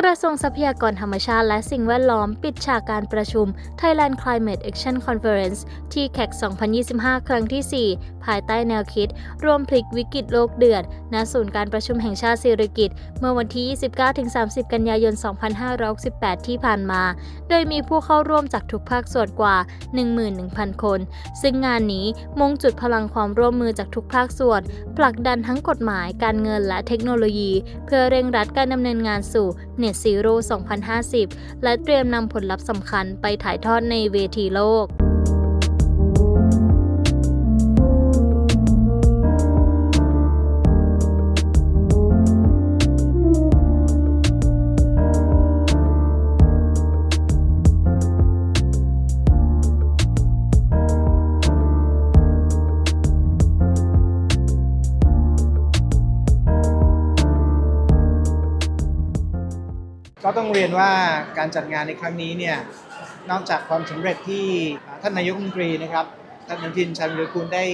กระทรวงทรัพยากรธรรมชาติและสิ่งแวดล้อมปิดฉากการประชุม Thailand Climate Action Conference ที่แขก2025 ครั้งที่ 4 ภายใต้แนวคิดร่วมพลิกวิกฤตโลกเดือด ณ ศูนย์การประชุมแห่งชาติสิริกิตเมื่อวันที่ 29-30 กันยายน 2568 ที่ผ่านมา โดยมีผู้เข้าร่วมจากทุกภาคส่วนกว่า 11,000 คน ซึ่งงานนี้มุ่งจุดพลังความร่วมมือจากทุกภาคส่วน ผลักดันทั้งกฎหมาย การเงินและเทคโนโลยี เพื่อเร่งรัดการดำเนินงานสู่ Net Zero 2050 และเตรียมนำผลลัพธ์สำคัญไปถ่ายทอดในเวทีโลก ก็ต้องเรียนว่าการจัดงานในครั้งนี้เนี่ยนอกจากความสำเร็จที่ท่านนายกรัฐมนตรีนะครับท่านอนุทินชาญวิรกูลได้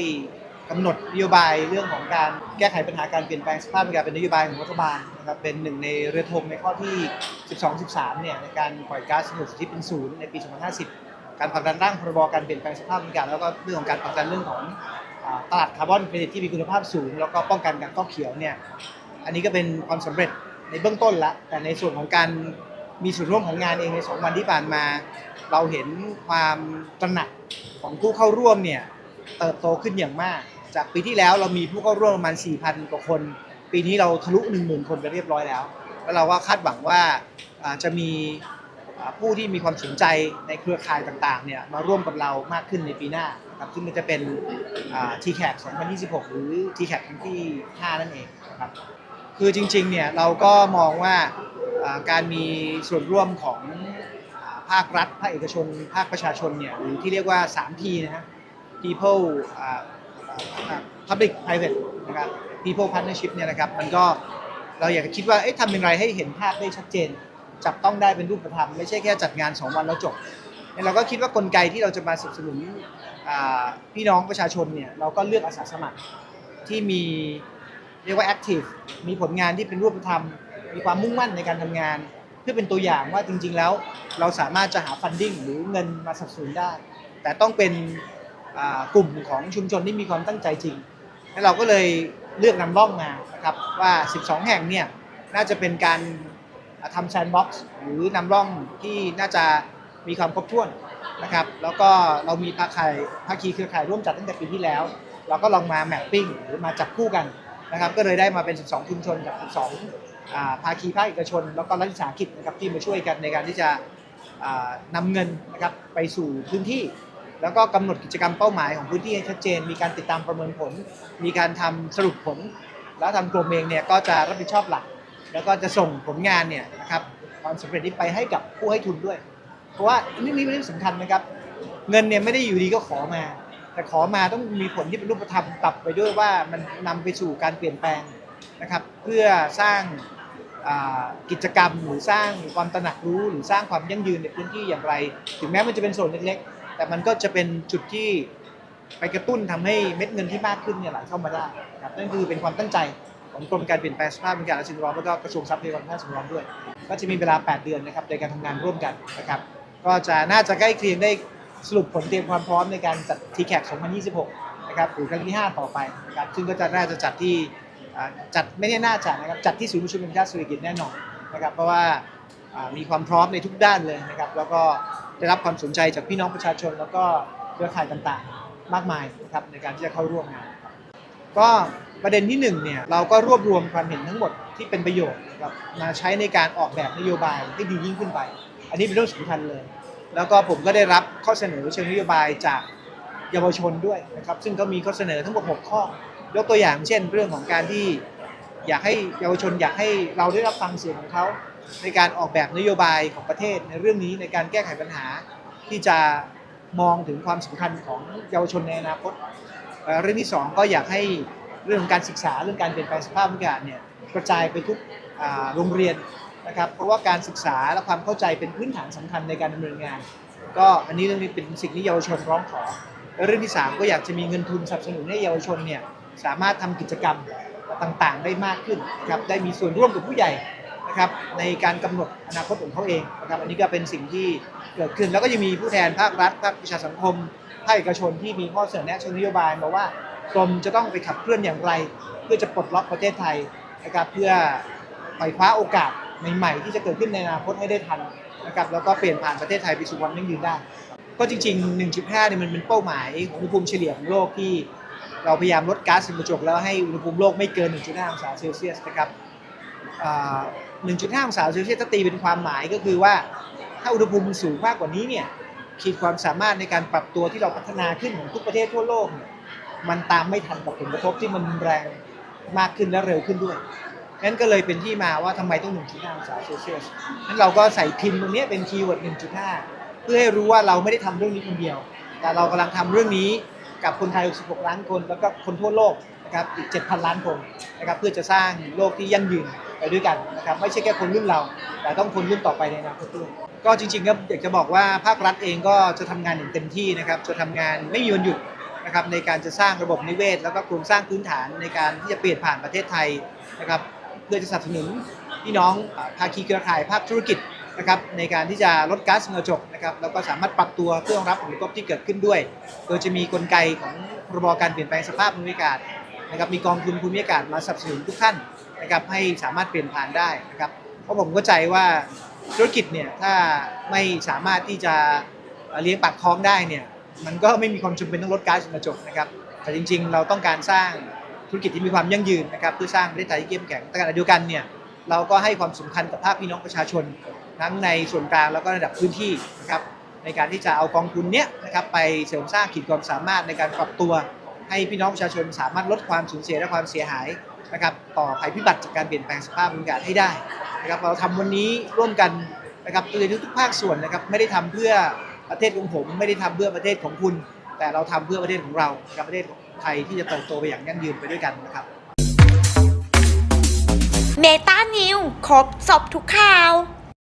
กำหนดนโยบายเรื่องของการแก้ไขปัญหาการเปลี่ยนแปลงสภาพอากาศเป็นนโยบายของรัฐบาลนะครับเป็นหนึ่งในเรือธงในข้อที่ 12-13 เนี่ยในการปล่อยก๊าซเรือนกระจกเป็นศูนย์ในปี 2050 การผลักดันร่างพรบการเปลี่ยนแปลงสภาพอากาศแล้วก็เรื่องของการผลักดันเรื่องของตลาดคาร์บอนเครดิตที่มีคุณภาพสูง แล้วก็ป้องกันการฟอเขียวเนี่ยอันนี้ก็เป็นความสำเร็จ ในเบื้องต้นละ แต่ในส่วนของการมีส่วนร่วมของงานเองใน2วันที่ผ่านมา เราเห็นความตระหนักของผู้เข้าร่วมเนี่ยเติบโตขึ้นอย่างมาก จากปีที่แล้วเรามีผู้เข้าร่วมประมาณ 4,000 กว่าคน ปีนี้เราทะลุ 10,000 คนไปเรียบร้อยแล้ว แล้วเราก็คาดหวังว่าจะมีผู้ที่มีความสนใจในเครือข่ายต่างๆเนี่ยมาร่วมกับเรามากขึ้นในปีหน้าครับซึ่งก็จะเป็น t c a c 2026 หรือ t c a c ครั้งที่ 5 นั่นเองครับ คือจริงๆเนี่ยเราก็มองว่าการมีส่วนร่วมของภาครัฐ ภาคเอกชน ภาคประชาชนเนี่ยหรือที่เรียกว่า 3P นะฮะ people public private นะครับ people partnership เนี่ยนะครับมันก็เราอยากจะคิดว่าเอ๊ะทำอย่างไรให้เห็นภาพได้ชัดเจน จับต้องได้เป็นรูปธรรม ไม่ใช่แค่จัดงาน 2 วันแล้วจบเนี่ยเราก็คิดว่ากลไกที่เราจะมาสนับสนุนพี่น้องประชาชนเนี่ยเราก็เลือกอาสาสมัครที่มี เรียกว่า active มีผลงานที่เป็นรูปธรรม มีความมุ่งมั่นในการทำงาน เพื่อเป็นตัวอย่างว่าจริง ๆ แล้วเราสามารถจะหา funding หรือเงินมาสนับสนุนได้ แต่ต้องเป็นกลุ่มของชุมชนที่มีความตั้งใจจริง แล้วเราก็เลยเลือกนำร่องมานะครับว่า 12 แห่งเนี่ยน่าจะเป็นการทำแซนด์บ็อกซ์หรือนำร่องที่น่าจะมีความครบถ้วนนะครับ แล้วก็เรามีภาคีภาคีเครือข่ายร่วมจัดตั้งแต่ปีที่แล้ว เราก็ลองมาแมปปิ้งหรือมาจับคู่กัน นะครับก็เลยได้มาเป็น 12 ชุมชนกับ12อ่าภาคีภาคเอกชน แล้วก็รัฐวิสาหกิจนะครับที่มาช่วยกันในการที่จะอ่านำเงินนะครับไปสู่พื้นที่ แล้วก็กำหนดกิจกรรมเป้าหมายของพื้นที่ให้ชัดเจน มีการติดตามประเมินผล มีการทำสรุปผล แล้วทางกรมเองเนี่ยก็จะรับผิดชอบหลัก แล้วก็จะส่งผลงานเนี่ยนะครับความสำเร็จนี้ไปให้กับผู้ให้ทุนด้วย เพราะว่านี่เป็นเรื่องสำคัญนะครับ เงินเนี่ยไม่ได้อยู่ดีก็ขอมา แต่ขอมาต้องมีผลที่เป็นรูปธรรมกลับไปด้วยว่ามันนำไปสู่การเปลี่ยนแปลงนะครับเพื่อสร้างกิจกรรมหรือสร้างความตระหนักรู้หรือสร้างความยั่งยืนในพื้นที่อย่างไร ถึงแม้มันจะเป็นส่วนเล็กๆ แต่มันก็จะเป็นจุดที่ไปกระตุ้นทำให้เม็ดเงินที่มากขึ้นเนี่ยไหลเข้ามาได้ครับนั่นคือเป็นความตั้งใจของกรมการเปลี่ยนแปลงสภาพอากาศและสิ่งแวดล้อมแล้วก็กระทรวงทรัพยากรธรรมชาติสิ่งแวดล้อมด้วย ก็จะมีเวลา 8 เดือนนะครับในการทำงานร่วมกันนะครับ ก็จะน่าจะใกล้เคียงได้ สรุปผลเตรียมความพร้อมในการจัด t c a c 2026 นะครับหรือครั้งที่ 5 ต่อไปนะครับซึ่งก็จะน่าจะจัดที่จัดไม่ได้น่าจัดนะครับจัดที่ศูนย์ประชุมแห่งชาติสุริกิตแน่นอนนะครับเพราะว่ามีความพร้อมในทุกด้านเลยนะครับแล้วก็ได้รับความสนใจจากพี่น้องประชาชน แล้วก็เครือข่ายต่างๆ มากมายนะครับในการที่จะเข้าร่วมงานก็ประเด็นที่หนึ่งเนี่ยเราก็รวบรวมความเห็นทั้งหมดที่เป็นประโยชน์นะครับมาใช้ในการออกแบบนโยบายให้ดียิ่งขึ้นไป อันนี้เป็นเรื่องสำคัญเลย แล้วก็ผมก็ได้รับข้อเสนอเชิงนโยบายจากเยาวชนด้วยนะครับ ซึ่งก็มีข้อเสนอทั้งหมด6ข้อยกตัวอย่างเช่น เรื่องของการที่อยากให้เยาวชนอยากให้เราได้รับฟังเสียงของเขาในการออกแบบนโยบายของประเทศในเรื่องนี้ในการแก้ไขปัญหาที่จะมองถึงความสำคัญของเยาวชนในอนาคต เรื่องที่สองก็อยากให้เรื่องของการศึกษาเรื่องการเปลี่ยนแปลงสภาพอากาศเนี่ยกระจายไปทุกโรงเรียน นะครับเพราะว่าการศึกษาและความเข้าใจเป็นพื้นฐานสำคัญในการดำเนินงาน ก็อันนี้เรื่องนี้เป็นสิ่งที่เยาวชนร้องขอและเรื่องที่สามก็อยากจะมีเงินทุนสนับสนุนให้เยาวชนเนี่ยสามารถทำกิจกรรมต่างๆ ได้มากขึ้นนะครับได้มีส่วนร่วมกับผู้ใหญ่นะครับในการกำหนดอนาคตของเขาเองนะครับอันนี้ก็เป็นสิ่งที่เกิดขึ้นแล้วก็ยังมีผู้แทนภาครัฐภาคประชาสังคมภาคเอกชนที่มีข้อเสนอแนะเชิงนโยบายมาว่ากรมจะต้องไปขับเคลื่อนอย่างไร เพื่อจะปลดล็อกประเทศไทยนะครับเพื่อไปคว้าโอกาส ใหม่ๆที่จะเกิดขึ้นในอนาคตให้ได้ทันนะครับแล้วก็เปลี่ยนผ่านประเทศไทยไปสู่ความยั่งยืนได้ ก็จริง ๆ 1.5เนี่ยมันเป็นเป้าหมายของอุณหภูมิเฉลี่ยของโลกที่เราพยายามลดก๊าซเรือนกระจกแล้วให้อุณหภูมิโลกไม่เกิน 1.5 องศาเซลเซียสนะครับ1.5 องศาเซลเซียสถ้าตีเป็นความหมายก็คือว่าถ้าอุณหภูมิมันสูงมากกว่านี้เนี่ยขีดความสามารถในการปรับตัวที่เราพัฒนาขึ้นของทุกประเทศทั่วโลกเนี่ยมันตามไม่ทันกับผลกระทบที่มันแรงมากขึ้นและเร็วขึ้นด้วย นั่นก็เลยเป็นที่มาว่าทำไมต้อง 1.5 องศาเซลเซียสนั้นเราก็ใส่พิมพ์ตรงนี้เป็นคีย์เวิร์ด 1.5 เพื่อให้รู้ว่าเราไม่ได้ทำเรื่องนี้คนเดียว แต่เรากำลังทำเรื่องนี้กับคนไทย 66 ล้านคน แล้วก็คนทั่วโลกนะครับอีก 7,000 ล้านคนนะครับเพื่อจะสร้างโลกที่ยั่งยืนไปด้วยกันนะครับไม่ใช่แค่คนรุ่นเรา แต่ต้องคนรุ่นต่อไปในอนาคตด้วยก็จริงๆก็อยากจะบอกว่าภาครัฐเองก็จะทำงานอย่างเต็มที่นะครับจะทำงานไม่มีวันหยุดนะครับในการจะสร้างระบบนิเวศ แล้วก็โครงสร้างพื้นฐานในการที่จะเปลี่ยนผ่านประเทศไทยนะครับ เพื่อจะสนับสนุนพี่น้องภาคีเครือข่ายภาคธุรกิจนะครับในการที่จะลดก๊าซเรือนกระจกนะครับแล้วก็สามารถปรับตัวเพื่อรองรับผลกระทบที่เกิดขึ้นด้วย โดยจะมีกลไกของพรบการเปลี่ยนแปลงสภาพภูมิอากาศนะครับมีกองทุนภูมิอากาศมาสนับสนุนทุกท่านนะครับให้สามารถเปลี่ยนผ่านได้นะครับเพราะผมเข้าใจว่าธุรกิจเนี่ยถ้าไม่สามารถที่จะเอ่อเลี้ยงปากท้องได้เนี่ยมันก็ไม่มีความจำเป็นต้องลดก๊าซเรือนกระจกนะครับแต่จริง ๆ เราต้องการสร้าง ธุรกิจที่มีความยั่งยืนนะครับเพื่อสร้างประเทศไทยที่เข้มแข็งแต่ขณะเดียวกันเนี่ยเราก็ให้ความสำคัญกับภาคพี่น้องประชาชน ทั้งในส่วนกลางแล้วก็ระดับพื้นที่นะครับในการที่จะเอากองทุนเนี้ยนะครับไปเสริมสร้างขีดความสามารถในการปรับตัว ให้พี่น้องประชาชนสามารถลดความสูญเสียและความเสียหายนะครับต่อภัยพิบัติจากการเปลี่ยนแปลงสภาพอากาศให้ได้นะครับเราทำวันนี้ร่วมกันนะครับโดยทุกภาคส่วนนะครับไม่ได้ทำเพื่อประเทศของผม ไม่ได้ทำเพื่อประเทศของคุณ แต่เราทำเพื่อประเทศของเรากับประเทศของไทยที่จะเติบโตไปอย่างยั่งยืนไปด้วยกันนะครับเมตานิวครบสอบทุกข่าว